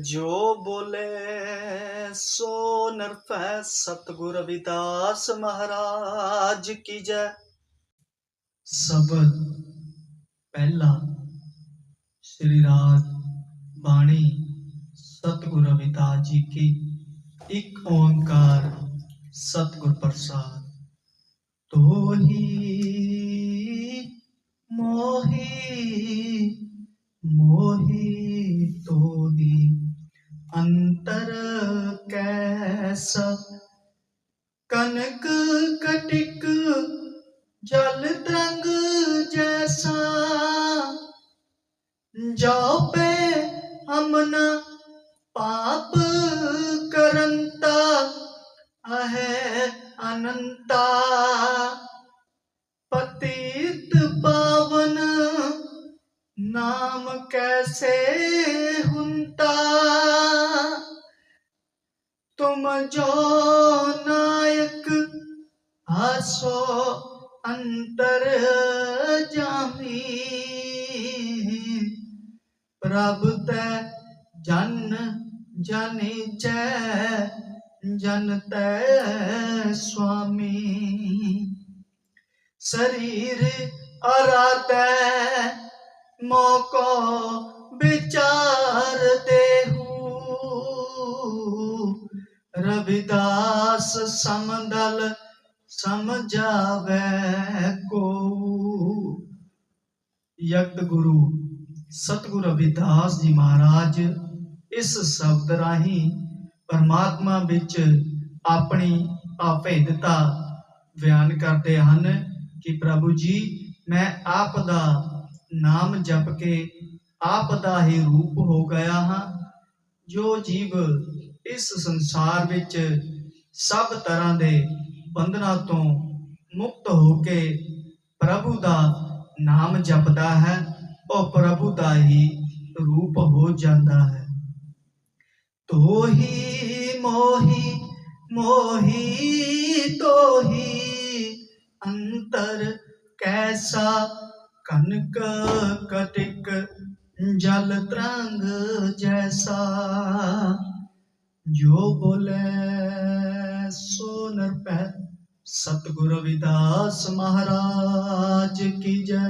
ਜੋ ਬੋਲੇ, ਸੋ ਨਰਪੈ ਸਤਿਗੁਰ ਰਵਿਦਾਸ ਮਹਾਰਾਜ ਕੀ ਜੈ। ਸਬਦ ਪਹਿਲਾ ਸ੍ਰੀ ਰਾਗ ਬਾਣੀ ਸਤਿਗੁਰ ਰਵਿਦਾਸ ਜੀ ਕੀ। ਇੱਕ ਓੰਕਾਰ ਸਤਿਗੁਰ ਪ੍ਰਸਾਦ। ਤੋਹੀ ਮੋਹੀ ਮੋਹੀ ਤੋਹੀ ਅੰਤਰ ਕੈਸਾ ਕਨਕ ਕਟਿਕ ਜਲ ਤਰੰਗ ਜੈਸਾ ਜੋ ਪੇ ਅਮਨ ਪਾਪ ਕਰੰਤਾ ਅਹੈ ਅਨੰਤਾ ਪਤੀਤ ਪਾਵਨ ਨਾਮ ਕੈਸੇ ਹੁੰਤਾ? ਤੁਮ ਜੋ ਨਾਇਕ ਆਸੋ ਅੰਤਰ ਜਾਮੀ। ਪ੍ਰਭ ਤੈ ਜਨ ਜਨੀਚੈ ਜਨ ਤੈ ਸੁਆਮੀ। ਸਰੀਰ ਅਰਾਤੈ ਮੋਕੋ ਵਿਚਾਰ ਦੇਹੂ ਰਵਿਦਾਸ ਸਮਦਲ ਸਮਝਾਵੇ ਕੋ ਯਗਤ ਗੁਰੂ, ਸਤਿਗੁਰੂ ਰਵਿਦਾਸ ਜੀ ਮਹਾਰਾਜ, ਇਸ ਸ਼ਬਦ ਰਾਹੀਂ ਪਰਮਾਤਮਾ ਵਿੱਚ ਆਪਣੀ ਅਭੇਦਤਾ ਬਿਆਨ ਕਰਦੇ ਹਨ ਕਿ ਪ੍ਰਭੂ ਜੀ, ਮੈਂ ਆਪ ਦਾ ਨਾਮ ਜਪ ਕੇ ਆਪ ਦਾ ਹੀ ਰੂਪ ਹੋ ਗਿਆ ਹਾਂ। ਜੋ ਜੀਵ ਇਸ ਸੰਸਾਰ ਵਿੱਚ ਸਭ ਤਰ੍ਹਾਂ ਦੇ ਬੰਧਨਾਂ ਤੋਂ ਮੁਕਤ ਹੋ ਕੇ ਪ੍ਰਭੂ ਦਾ ਨਾਮ ਜਪਦਾ ਹੈ, ਉਹ ਪ੍ਰਭੂ ਦਾ ਹੀ ਰੂਪ ਹੋ ਜਾਂਦਾ ਹੈ। ਤੋਹੀ ਮੋਹੀ ਮੋਹੀ ਤੋਹੀ, ਅੰਤਰ ਕੈਸਾ ਕਨਕ ਕਟਿਕ ਜਲ ਤਰੰਗ ਜੈਸਾ। ਜੋ ਬੋਲੇ ਸੋ ਨਰਪੈ ਸਤਿਗੁਰ ਰਵਿਦਾਸ ਮਹਾਰਾਜ ਕੀ ਜੈ।